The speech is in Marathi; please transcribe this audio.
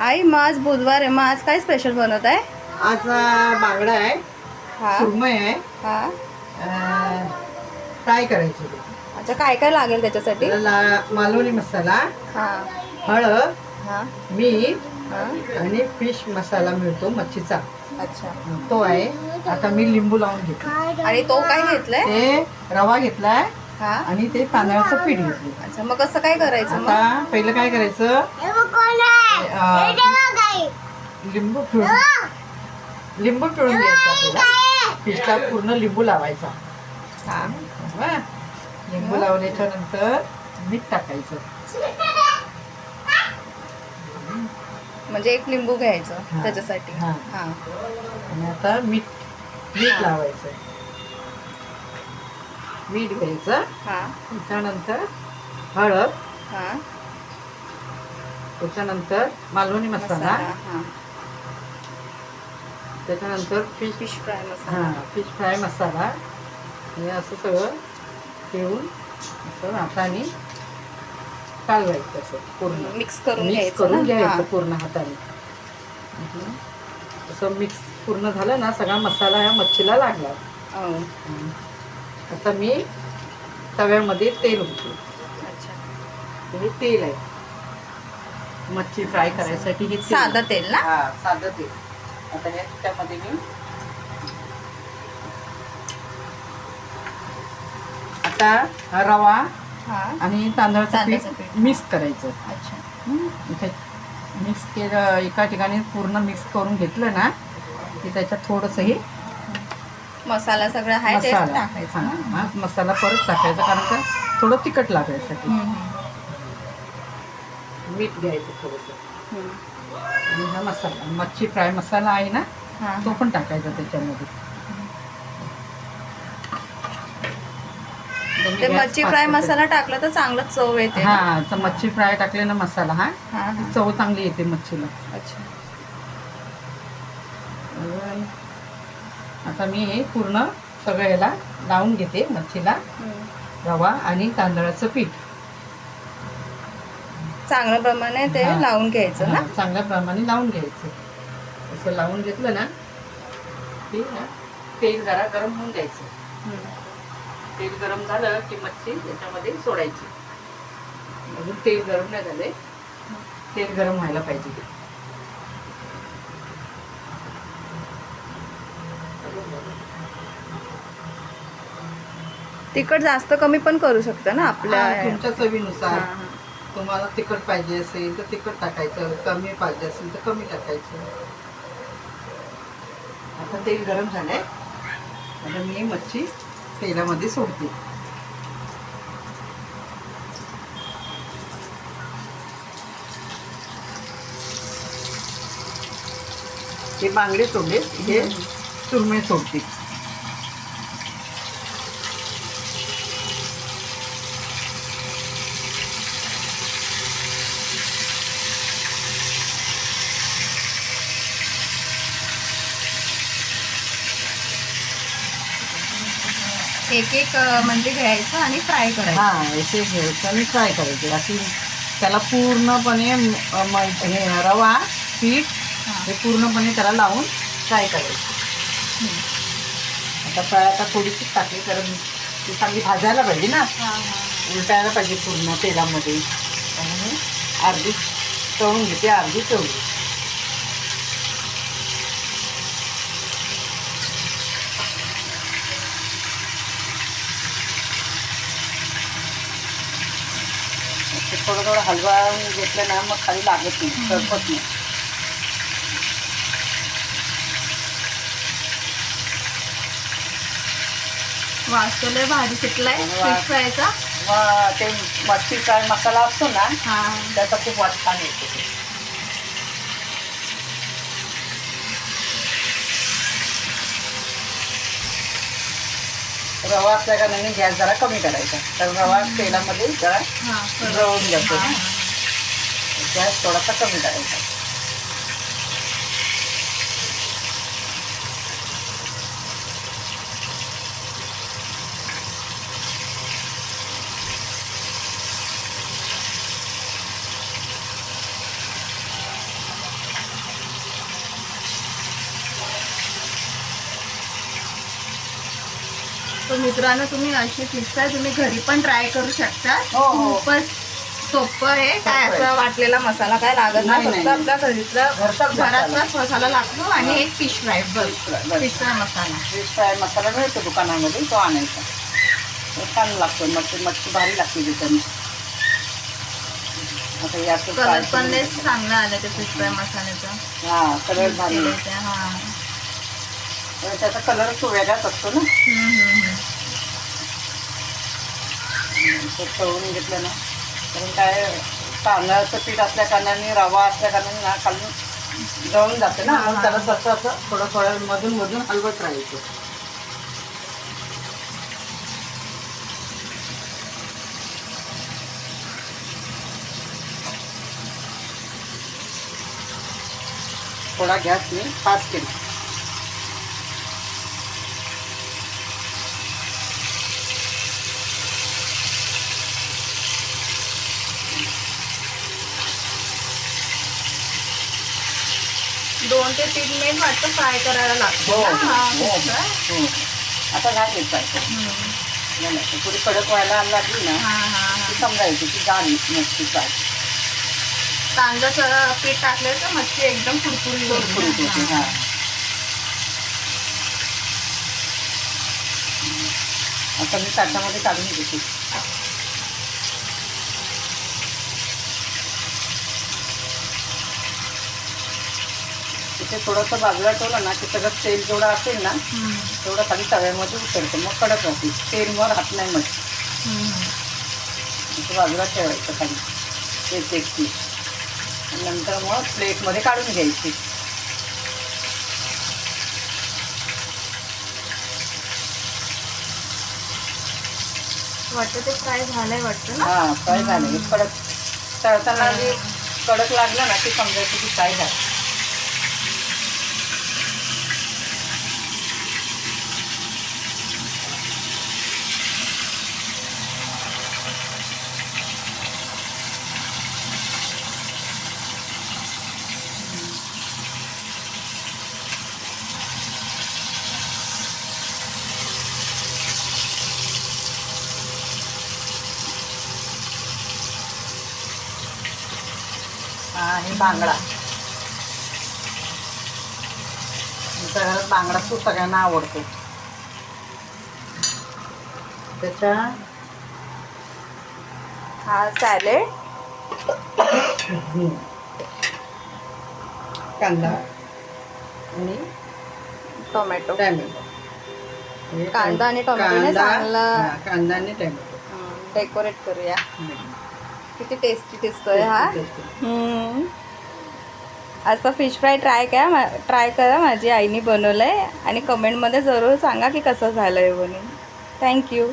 आई मग आज बुधवार आहे. मग आज काय स्पेशल बनवत आहे आज बांगडा आहे हा. सुरमई आहे हा. अं, फ्राय करायची. अच्छा काय काय लागेल त्याच्यासाठी? त्याला मालवणी मसाला हा. हळद हा. मीठ हा. आणि फिश मसाला मिळतो मच्छीचा. अच्छा. तो आहे. आता मी लिंबू लावून घेतो. आणि तो काय घेतलाय? ते रवा घेतलाय हा. आणि ते तांदळाचं पीठ घेतलं अच्छा मग कसं काय करायचं मग? आता पहिलं काय करायचं? लिंबू पिळून लिंबू पिळून घ्यायचा पूर्ण लिंबू लावायचा. हा हा. लिंबू लावल्याच्या नंतर मीठ टाकायचं. म्हणजे एक लिंबू घ्यायचं. त्याच्यासाठी. हा. हा. आणि आता मीठ मीठ लावायचं. मीठ घ्यायचं. हा. त्याच्यानंतर हळद. हा. त्याच्यानंतर मालवणी मसाला त्याच्यानंतर फिश फिश फ्राय मसाला. हां फिश फ्राय मसाला. हे असं सगळं ठेवून असं हाताने कालवायचं असं पूर्ण. मिक्स करून मिक्स करून? घ्यायचं. पूर्ण हाताने. असं मिक्स पूर्ण झालं ना सगळा मसाला ह्या मच्छीला लागला. हो. आता मी तव्यामध्ये तेल होते अच्छा. हे तेल आहे. मच्छी फ्राय करायसाठी हे. साधं तेल ना? हा साधं तेल. आता हे त्यामध्ये मी आता हा रवा हा. आणि तांदळाचं तांदळाचं पीठ. पीठ. मिक्स करायचं. अच्छा. इथे मिक्स केलं एका ठिकाणी पूर्ण मिक्स करून घेतलं ना की त्याच्यात थोडंसं हे मसाला सगळं आहे तेच मसाला. टाकायचं हा, ना? हा मसाला परत टाकायचा कारण का थोडं तिखट लागायसाठी. हम्म, मीठ घ्यायचं थोडंसं. हम्म. आणि हा मसाला मच्छी फ्राय मसाला आहे ना हा, तो पण टाकायचा त्याच्यामध्ये. ते मच्छी फ्राय. मसाला टाकला तर चांगलं चव येते? हा तर मच्छी फ्राय टाकले ना मसाला हा. हा हा. चव चांगली येते मच्छीला. अच्छा. आता मी हे पूर्ण सगळं याला लावून घेते मच्छीला. रवा आणि तांदळाचं पीठ. चांगल्या प्रमाणे ते हा. लावून घ्यायचं ना? चांगल्या प्रमाणे लावून घ्यायचं. असं लावून घेतलं ना की ना तेल जरा गरम होऊन द्यायचं. हम्म. तेल गरम झालं की मच्छी त्याच्यामध्ये सोडायची. अजून तेल गरम नाही झाले तेल गरम व्हायला पाहिजे. तिखट जास्त कमी पण करू शकता ना आपल्या हा, तुमच्या हा, चवीनुसार हा. तुम्हाला तिखट पाहिजे असेल तर तिखट टाकायचं कमी पाहिजे असेल तर कमी टाकायचं. आता तेल गरम झालंय. आता मी मच्छी तेलामध्ये सोडते. हे बांगडे सोडले हे सुरमई सोडते. एक एक म्हणजे घ्यायचं आणि फ्राय करायचं. हा असे घ्यायचं आणि फ्राय करायचे. अशी त्याला पूर्णपणे म- हे रवा पीठ हा. पूर्णपणे त्याला लावून फ्राय करायचं. आता फ्राय आता थोडीशी टाकली कारण ती चांगली भाजायला पाहिजे ना. हा, हा. उलटायला पाहिजे पूर्ण तेलामध्ये. अर्धी तळून घेते अर्धी तळून. ते थोडं थोडं हलवावून घेतलं ना मग खाली लागत नाही सरपत नाही. वास तर लय भारी सुटलाय वास. फिश फ्रायचा. मग ते मच्छी फ्राय मसाला असतो ना हा. त्याचा खूप वास छान येतो. रवा असल्या का नाही गॅस जरा कमी करायचा. तर रवा तेलामध्ये जरा. जळून जातो गॅस थोडासा कमी करायचा. तर मित्रांनो तुम्ही अशी फिश फ्राय तुम्ही घरी पण ट्राय करू शकता. हो, हो. खूपच सोपं आहे. काय सोपं आहे. असं वाटलेला मसाला काय लागत नाही, नाही फक्त नाही. आपल्या घरीतलं घरचाच मसाला. घरातलाच मसाला लागतो आणि एक फिश फ्राय Fish बस बस. Fish fry masala. Fish fry masala मिळतो दुकानामध्ये तो आणायचा. तो छान लागतो मच्छी मच्छी भारी लागते त्याच्याने. आता कलर पण लय. चांगला आला त्या फिश फ्राय मसाल्याचा. हा कलर Use भारी. केलंय हा. त्याचा कलर तो वेगळाच असतो ना. हम्म, हम्म, हम्म. तो तळून घेतलं ना. कारण काय तांदळाचं पीठ असल्या कारणाने रवा असल्या कारणाने ना खालून जळून जाते ना. म्हणून. त्याला तसं असं थोडं थोडं मधून मधून हलवत राहायचं. थोडा गॅस मी फास्ट केला. दोन ते तीन मिनिट वाटतं फ्राय करायला लागतो. हो हा. हो. आता पाहिजे हम्म. थोडी कडक व्हायला लागली ना समजायची की झाली मच्छी फ्राय. तांदळाचं पीठ टाकलं तर मच्छी एकदम कुरकुरीत कुरकुरीत होते होते. हा. आता मी ताटामध्ये काढून घेते. तिथे थोडंसं बाजूला ठेवलं ना की सगळं तेल जेवढं असेल ना. तेवढं खाली तव्यामध्ये उतरतं. मग कडक राहते. तेलवर हात नाही. इथे बाजूला ठेवायचं खाली. एक एक पीस. नंतर मग प्लेटमध्ये काढून घ्यायची. वाटतं ते फ्राय झालंय वाटतं हा फ्राय झालं कडक तळताना जे कडक लागलं ना ते समजायचं की फ्राय झालं. आणि बांगडा. आमच्या घरात बांगडा खूप सगळ्यांना आवडतो. त्याच्या हा सॅलेड कांदा. आणि टोमॅटो. टॅमॅटो कांदा आणि टोमॅटोने कांदा- चांगलं- कांदा आणि टॅमॅटो. डेकोरेट करूया. किती टेस्टी दिसतोय हा. हम्म. असा फिश फ्राय ट्राय करा ट्राय करा माझी आईने बनवलं आहे आणि कमेंटमध्ये जरूर सांगा की कसं झालं आहे म्हणून थँक्यू